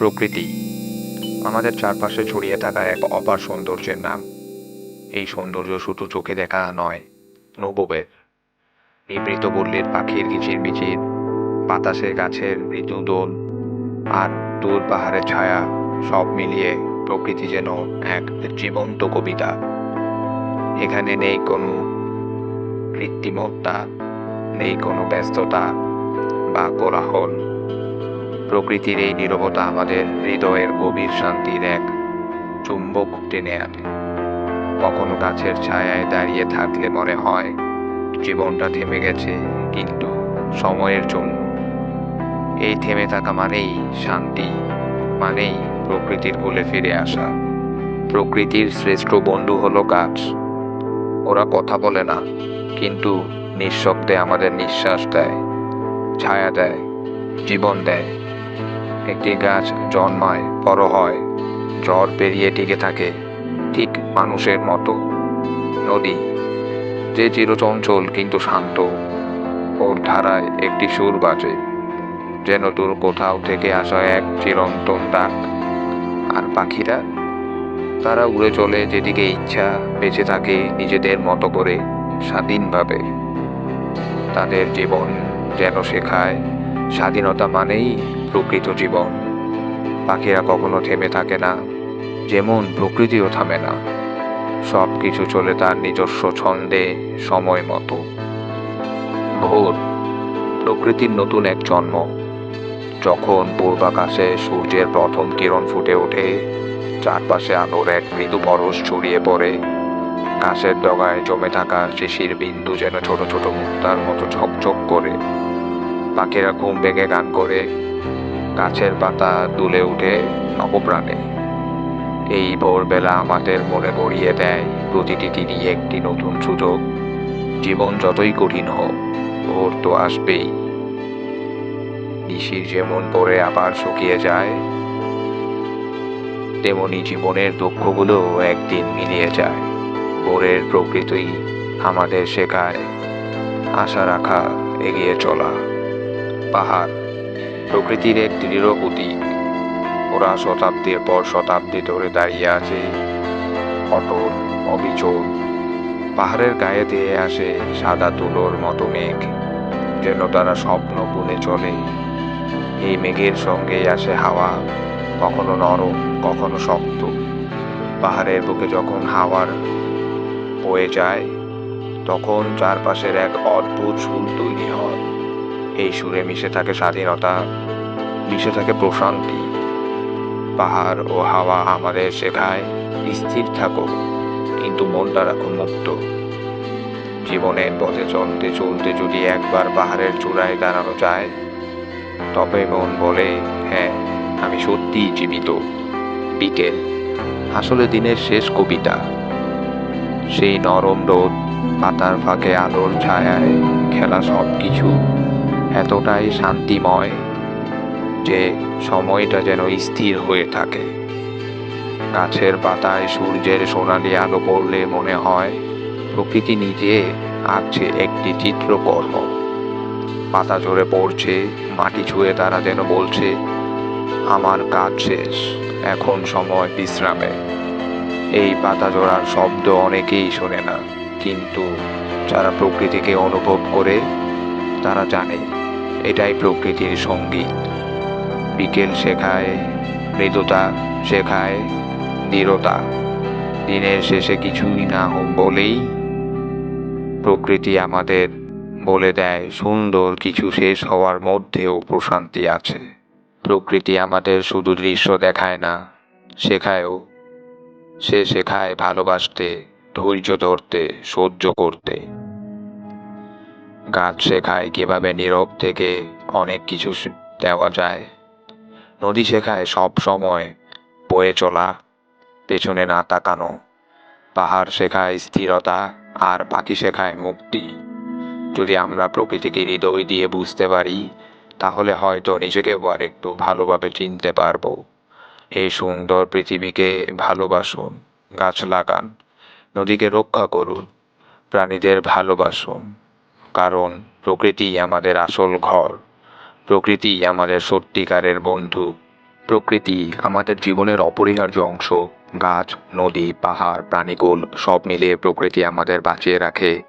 প্রকৃতি। আমাদের চারপাশে ছড়িয়ে থাকা এক অপার সৌন্দর্যের নাম। এই সৌন্দর্য শুধু চোখে দেখা নয়, নববের। নিবৃত বললের পাখির কিচির মিচির, বাতাসে গাছের মৃদু দোল, আর দূর পাহাড়ের ছায়া, সব মিলিয়ে প্রকৃতি যেন এক জীবন্ত কবিতা। এখানে নেই কোনো কৃত্রিমতা, নেই কোনো ব্যস্ততা বা কোলাহল। প্রকৃতির এই নীরবতা আমাদের হৃদয়ের গভীর শান্তির এক চুম্বক টেনে আনে। কখনো গাছের ছায়ায় দাঁড়িয়ে থাকলে মনে হয় জীবনটা থেমে গেছে, কিন্তু সময়ের জন্য। এই থেমে থাকা মানেই শান্তি, মানেই প্রকৃতির কোলে ফিরে আসা। প্রকৃতির শ্রেষ্ঠ বন্ধু হলো গাছ। ওরা কথা বলে না, কিন্তু নিঃশব্দে আমাদের নিঃশ্বাস দেয়, ছায়া দেয়, জীবন দেয়। একটি গাছ জন্মায়, বড় হয়। ঝড় পেরিয়ে টিকে থাকে, ঠিক মানুষের মতো। নদী, যে চিরচঞ্চল কিন্তু শান্ত। ওর ধারায় একটি সুর বাজে, যেন দূর কোথাও থেকে আসা এক চিরন্তন ডাক। আর পাখিরা? তারা উড়ে চলে যেদিকে ইচ্ছা, বেঁচে থাকে নিজেদের মতো করে, স্বাধীনভাবে। তাদের জীবন যেন শেখায়, স্বাধীনতা মানেই প্রকৃত জীবন। পাখিরা কখনো থেমে থাকে না, যেমন প্রকৃতিও থামে না। সব কিছু চলে তার নিজস্ব ছন্দে, সময় মতো। ভোর, প্রকৃতির নতুন এক জন্ম। যখন পূর্বাকাশে সূর্যের প্রথম কিরণ ফুটে ওঠে, চারপাশে আলোর এক মৃদু পরশ ছড়িয়ে পড়ে। কাশের ডগায় জমে থাকা শিশির বিন্দু যেন ছোট ছোট মুক্তার মতো ঝকঝক করে। পাখিরা ঘুম ভেঙে গান করে। গাছের পাতা দুলে উঠে নবপ্রাণে। এই ভোরবেলা আমাদের মনে গড়িয়ে দেয় প্রতিটি দিনই একটি নতুন সুযোগ। জীবন যতই কঠিন হোক, ভোর তো আসবেই। নিশির যেমন পরে আবার শুকিয়ে যায়, তেমনি জীবনের দুঃখগুলো একদিন মিলিয়ে যায়। ভোরের প্রকৃতি আমাদের শেখায়, আশা রাখা এগিয়ে চলা, পাহাড় প্রকৃতির এক দৃঢ় প্রতীক ওরা শতাব্দীর পর শতাব্দী ধরে দাঁড়িয়ে আছে। অটল, অবিচল। পাহাড়ের গায়ে দিয়ে আসে সাদা তুলোর মতো মেঘ, যেন তারা স্বপ্ন বুনে চলে। এই মেঘের সঙ্গেই আসে হাওয়া, কখনো নরম, কখনো শক্ত। পাহাড়ের বুকে যখন হাওয়ার বয়ে যায়, তখন চারপাশের এক অদ্ভুত সুর তৈরি হয়। এই সুরে মিশে থাকে স্বাধীনতা, মিশে থাকে প্রশান্তি। পাহাড় ও হাওয়া আমাদের শেখায়, স্থির থাকো, কিন্তু মনটা রাখো মুক্ত। জীবনের পথে চলতে চলতে যদি একবার পাহাড়ের চূড়ায় দাঁড়ানো যায়, তবে মন বলে হ্যাঁ আমি সত্যিই জীবিত। বিকেল, আসলে দিনের শেষ কবিতা। সেই নরম রোদ, পাতার ফাঁকে আলোর ছায়ায় খেলা সব কিছু এতটাই শান্তিময় যে সময়টা যেন স্থির হয়ে থাকে। গাছের পাতায় সূর্যের সোনালি আলো পড়লে মনে হয় প্রকৃতি নিজে আঁকছে একটি চিত্রকর্ম। পাতা ঝরে পড়ছে, মাটি ছুঁয়ে তারা যেন বলছে, আমার কাজ শেষ, এখন সময় বিশ্রামে। এই পাতা জোড়ার শব্দ অনেকেই শোনে না, কিন্তু যারা প্রকৃতিকে অনুভব করে, তারা জানে এটাই প্রকৃতির সংগীত বিকেল শেখায়, মৃদুতা শেখায় দৃঢ়তা দিনের শেষে কিছুই না হোক বলেই প্রকৃতি আমাদের বলে দেয়, সুন্দর কিছু শেষ হওয়ার মধ্যেও প্রশান্তি আছে। প্রকৃতি আমাদের শুধু দৃশ্য দেখায় না, শেখায়ও। সে শেখায় ভালোবাসতে, ধৈর্য ধরতে, সহ্য করতে। গাছ শেখায় কীভাবে নীরব থেকে অনেক কিছু দেওয়া যায়। নদী শেখায় সব সময় বয়ে চলা, পেছনে না তাকানো। পাহাড় শেখায় স্থিরতা আর পাখি শেখায় মুক্তি। যদি আমরা প্রকৃতিকে হৃদয় দিয়ে বুঝতে পারি, তাহলে হয়তো নিজেকেও আর একটু ভালোভাবে চিনতে পারব। এই সুন্দর পৃথিবীকে ভালোবাসুন, গাছ লাগান, নদীকে রক্ষা করুন, প্রাণীদের ভালোবাসুন। কারণ প্রকৃতি আমাদের আসল ঘর। প্রকৃতি আমাদের সত্যিকারের বন্ধু। প্রকৃতি আমাদের জীবনের অপরিহার্য অংশ। গাছ, নদী, পাহাড়, প্রাণীকুল সব মিলিয়ে প্রকৃতি আমাদের বাঁচিয়ে রাখে।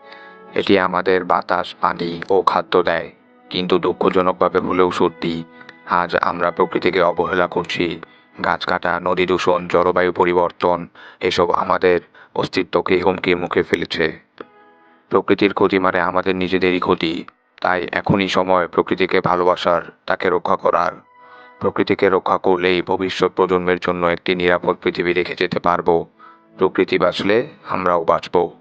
এটি আমাদের বাতাস, পানি ও খাদ্য দেয়। কিন্তু দুঃখজনকভাবে হলেও সত্যি, আজ আমরা প্রকৃতিকে অবহেলা করছি। গাছ কাটা, নদী দূষণ, জলবায়ু পরিবর্তন, এসব আমাদের অস্তিত্বকে হুমকির মুখে ফেলেছে। প্রকৃতির ক্ষতি মানে আমাদের নিজেদেরই ক্ষতি। তাই এখনই সময় প্রকৃতিকে ভালোবাসার, তাকে রক্ষা করার। প্রকৃতিকে রক্ষা করলেই ভবিষ্যৎ প্রজন্মের জন্য একটি নিরাপদ পৃথিবী রেখে যেতে পারব। প্রকৃতি বাঁচলে আমরাও বাঁচবো।